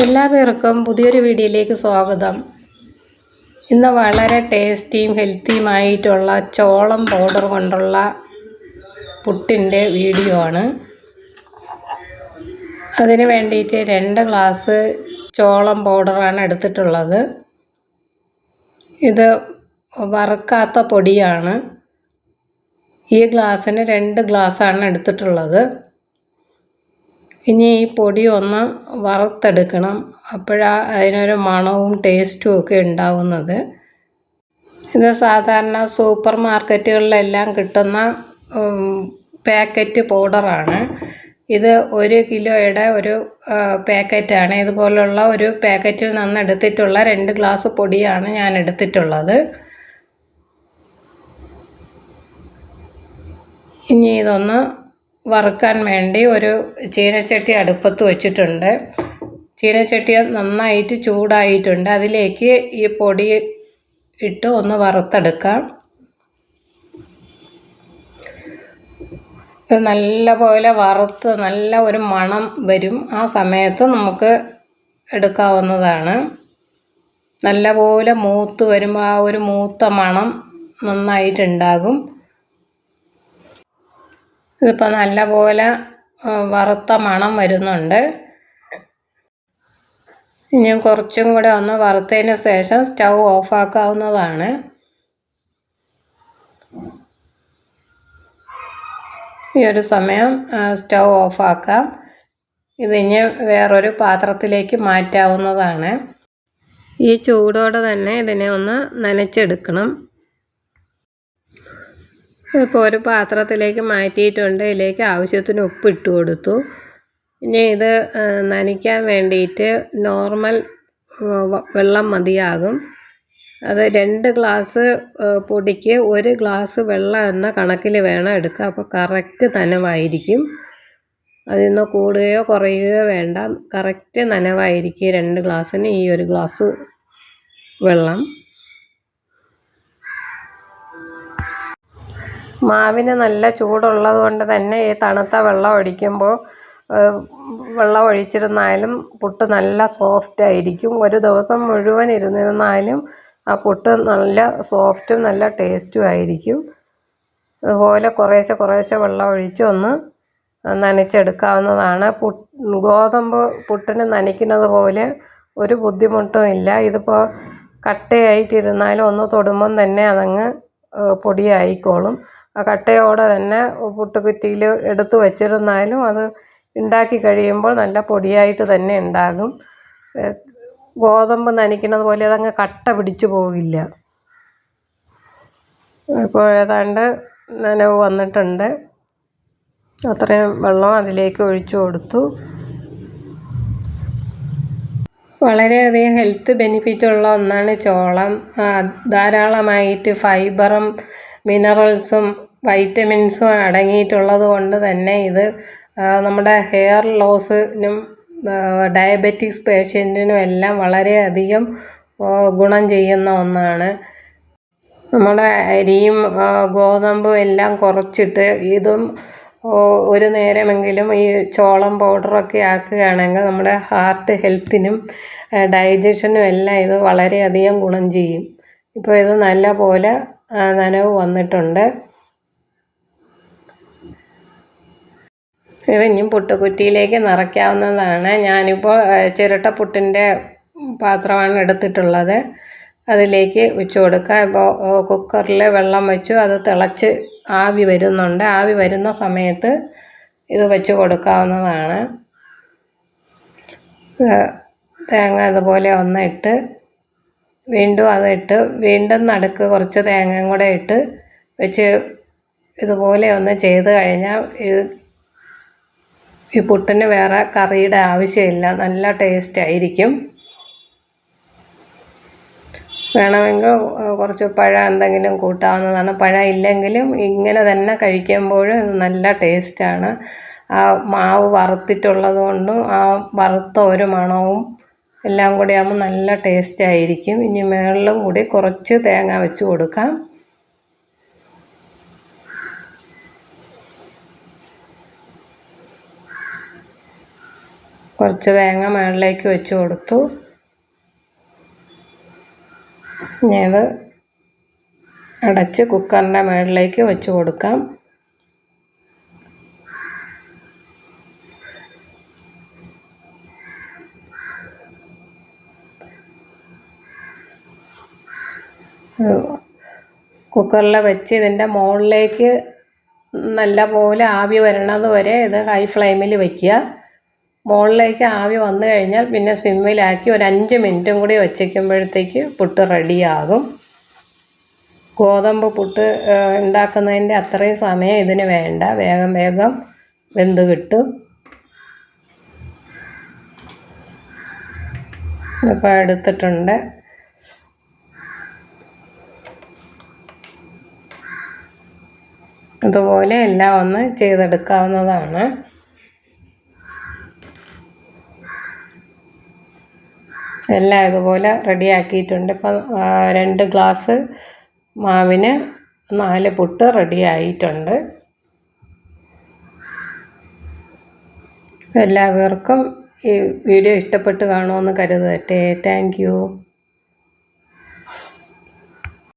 എല്ലാ പേർക്കും പുതിയൊരു വീഡിയോയിലേക്ക് സ്വാഗതം. ഇന്ന് വളരെ ടേസ്റ്റിയും ഹെൽത്തിയുമായിട്ടുള്ള ചോളം പൗഡർ കൊണ്ടുള്ള പുട്ടിന്റെ വീഡിയോ ആണ്. അതിന് വേണ്ടിയിട്ട് രണ്ട് ഗ്ലാസ് ചോളം പൗഡറാണ് എടുത്തിട്ടുള്ളത്. ഇത് വറുക്കാത്ത പൊടിയാണ്. ഈ ഗ്ലാസ്സിന് രണ്ട് ഗ്ലാസ്സാണ് എടുത്തിട്ടുള്ളത്. ഇനി ഈ പൊടി ഒന്ന് വറുത്തെടുക്കണം. അപ്പോഴാണ് അതിനൊരു മണവും ടേസ്റ്റും ഒക്കെ ഉണ്ടാവുന്നത്. ഇത് സാധാരണ സൂപ്പർ മാർക്കറ്റുകളിലെല്ലാം കിട്ടുന്ന പാക്കറ്റ് പൗഡറാണ് ഇത് ഒരു കിലോയുടെ ഒരു പാക്കറ്റാണ് ഇതുപോലുള്ള ഒരു പാക്കറ്റിൽ നിന്ന് എടുത്തിട്ടുള്ള രണ്ട് ഗ്ലാസ് പൊടിയാണ് ഞാൻ എടുത്തിട്ടുള്ളത്. ഇനി ഇതൊന്ന് വറുക്കാൻ വേണ്ടി ഒരു ചീനച്ചട്ടി അടുപ്പത്ത് വെച്ചിട്ടുണ്ട്. ചീനച്ചട്ടി നന്നായിട്ട് ചൂടായിട്ടുണ്ട്. അതിലേക്ക് ഈ പൊടി ഇട്ട് ഒന്ന് വറുത്തെടുക്കാം. ഇത് നല്ലപോലെ വറുത്ത് നല്ല ഒരു മണം വരും. ആ സമയത്ത് നമുക്ക് എടുക്കാവുന്നതാണ്. നല്ലപോലെ മൂത്ത് വരുമ്പോൾ ആ ഒരു മൂത്ത മണം നന്നായിട്ടുണ്ടാകും. ഇതിപ്പോൾ നല്ലപോലെ വറുത്ത മണം വരുന്നുണ്ട്. ഇനി കുറച്ചും കൂടെ ഒന്ന് വറുത്തതിന് ശേഷം സ്റ്റൗ ഓഫാക്കാവുന്നതാണ്. ഈ ഒരു സമയം സ്റ്റൗ ഓഫാക്കാം. ഇതിനി വേറൊരു പാത്രത്തിലേക്ക് മാറ്റാവുന്നതാണ്. ഈ ചൂടോടെ തന്നെ ഇതിനെ ഒന്ന് നനച്ചെടുക്കണം. ഇപ്പോൾ ഒരു പാത്രത്തിലേക്ക് മാറ്റിയിട്ടുണ്ട്. ഇതിലേക്ക് ആവശ്യത്തിന് ഉപ്പ് ഇട്ട് കൊടുത്തു. ഇനി ഇത് നനയ്ക്കാൻ വേണ്ടിയിട്ട് നോർമൽ വെള്ളം മതിയാകും. അത് രണ്ട് ഗ്ലാസ് പൊടിക്ക് ഒരു ഗ്ലാസ് വെള്ളം എന്ന കണക്കിൽ വേണം എടുക്കുക അപ്പോൾ കറക്റ്റ് നനവായിരിക്കും. അതിൽ നിന്ന് കൂടുകയോ കുറയുകയോ വേണ്ട. കറക്റ്റ് നനവായിരിക്കും രണ്ട് ഗ്ലാസ്സിന് ഈ ഒരു ഗ്ലാസ് വെള്ളം. മാവിന് നല്ല ചൂടുള്ളത് കൊണ്ട് തന്നെ ഈ തണുത്ത വെള്ളം ഒഴിക്കുമ്പോൾ വെള്ളം ഒഴിച്ചിരുന്നാലും പുട്ട് നല്ല സോഫ്റ്റ് ആയിരിക്കും. ഒരു ദിവസം മുഴുവൻ ഇരുന്നിരുന്നാലും ആ പുട്ട് നല്ല സോഫ്റ്റും നല്ല ടേസ്റ്റും ആയിരിക്കും. അതുപോലെ കുറേശ്ശെ കുറേശ്ശെ വെള്ളം ഒഴിച്ച് ഒന്ന് നനച്ചെടുക്കാവുന്നതാണ്. പു ഗോതമ്പ് പുട്ടിന് നനയ്ക്കുന്നത് പോലെ ഒരു ബുദ്ധിമുട്ടും ഇല്ല. ഇതിപ്പോൾ കട്ടയായിട്ടിരുന്നാലും ഒന്ന് തൊടുമ്പം തന്നെ അതങ്ങ് പൊടിയായിക്കോളും. കട്ടയോടെ തന്നെ പുട്ടുകുറ്റിയിൽ എടുത്ത് വെച്ചിരുന്നാലും അത് ഉണ്ടാക്കി കഴിയുമ്പോൾ നല്ല പൊടിയായിട്ട് തന്നെ ഉണ്ടാകും. ഗോതമ്പ് നനയ്ക്കുന്നത് പോലെ അതങ്ങ് കട്ട പിടിച്ചു പോകില്ല ഇപ്പോൾ ഏതാണ്ട് നനവ് വന്നിട്ടുണ്ട്. അത്രയും വെള്ളം അതിലേക്ക് ഒഴിച്ചു കൊടുത്തു. വളരെയധികം ഹെൽത്ത് ബെനിഫിറ്റുള്ള ഒന്നാണ് ചോളം. ധാരാളമായിട്ട് ഫൈബറും മിനറൽസും വൈറ്റമിൻസും അടങ്ങിയിട്ടുള്ളത് കൊണ്ട് തന്നെ ഇത് നമ്മുടെ ഹെയർ ലോസിനും ഡയബറ്റിക്സ് പേഷ്യന്റിനും എല്ലാം വളരെയധികം ഗുണം ചെയ്യുന്ന ഒന്നാണ്. നമ്മുടെ അരിയും ഗോതമ്പും എല്ലാം കുറച്ചിട്ട് ഇതും ഒരു നേരമെങ്കിലും ഈ ചോളം പൗഡറൊക്കെ ആക്കുകയാണെങ്കിൽ നമ്മുടെ ഹാർട്ട് ഹെൽത്തിനും ഡൈജഷനും എല്ലാം ഇത് വളരെയധികം ഗുണം ചെയ്യും. ഇപ്പോൾ ഇത് നല്ല പോലെ നനവ് വന്നിട്ടുണ്ട്. ഇത് ഇനിയും പുട്ടുകുറ്റിയിലേക്ക് നിറയ്ക്കാവുന്നതാണ്. ഞാനിപ്പോൾ ചിരട്ട പുട്ടിന്റെ പാത്രമാണ് എടുത്തിട്ടുള്ളത്. അതിലേക്ക് വെച്ച് കൊടുക്കുക ഇപ്പോൾ കുക്കറിൽ വെള്ളം വെച്ചു. അത് തിളച്ച് ആവി വരുന്നുണ്ട്. ആവി വരുന്ന സമയത്ത് ഇത് വെച്ച് കൊടുക്കാവുന്നതാണ്. തേങ്ങ അതുപോലെ ഒന്ന് ഇട്ട് വീണ്ടും അതിട്ട് വീണ്ടും നടുക്ക് കുറച്ച് തേങ്ങയും കൂടെ ഇട്ട് വെച്ച് ഇതുപോലെ ഒന്ന് ചെയ്ത് കഴിഞ്ഞാൽ ഇത് ഈ പുട്ടിന് വേറെ കറിയുടെ ആവശ്യമില്ല. നല്ല ടേസ്റ്റ് ആയിരിക്കും. വേണമെങ്കിൽ കുറച്ച് പഴം എന്തെങ്കിലും കൂട്ടാവുന്നതാണ്. പഴം ഇല്ലെങ്കിലും ഇങ്ങനെ തന്നെ കഴിക്കുമ്പോഴും നല്ല ടേസ്റ്റാണ് ആ മാവ് വറുത്തിട്ടുള്ളത് കൊണ്ടും ആ വറുത്ത ഒരു മണവും എല്ലാം കൂടി ആകുമ്പോൾ നല്ല ടേസ്റ്റ് ആയിരിക്കും. ഇനി മുകളിലും കൂടി കുറച്ച് തേങ്ങ വെച്ച് കൊടുക്കാം. കുറച്ച് തേങ്ങ മുകളിലേക്ക് വെച്ച് കൊടുത്തു. ഇനി അത് അടച്ച് കുക്കറിന്റെ മുകളിലേക്ക് വെച്ച് കൊടുക്കാം. കുക്കറിൽ വെച്ച് ഇതിന്റെ മുകളിലേക്ക് നല്ല പോലെ ആവി വരണത് വരെ ഇത് ഹൈ ഫ്ലെയിമിൽ വയ്ക്കുക മുകളിലേക്ക് ആവി വന്നു കഴിഞ്ഞാൽ പിന്നെ സിമ്മിലാക്കി ഒരു അഞ്ച് മിനിറ്റും കൂടി വച്ചേക്കുമ്പോഴത്തേക്ക് പുട്ട് റെഡിയാകും ഗോതമ്പ് പുട്ട് ഉണ്ടാക്കുന്നതിന്റെ അത്രയും സമയം ഇതിന് വേണ്ട. വേഗം വേഗം വെന്ത് കിട്ടും. ഇതിപ്പോൾ എടുത്തിട്ടുണ്ട്. ഇതുപോലെ എല്ലാം ഒന്ന് ചെയ്തെടുക്കാവുന്നതാണ്. എല്ലാം ഇതുപോലെ റെഡിയാക്കിയിട്ടുണ്ട്. ഇപ്പം രണ്ട് ഗ്ലാസ് മാവിന് നാല് പുട്ട് റെഡിയായിട്ടുണ്ട്. എല്ലാവർക്കും ഈ വീഡിയോ ഇഷ്ടപ്പെട്ട് കാണുമെന്ന് കരുതട്ടെ. Thank you.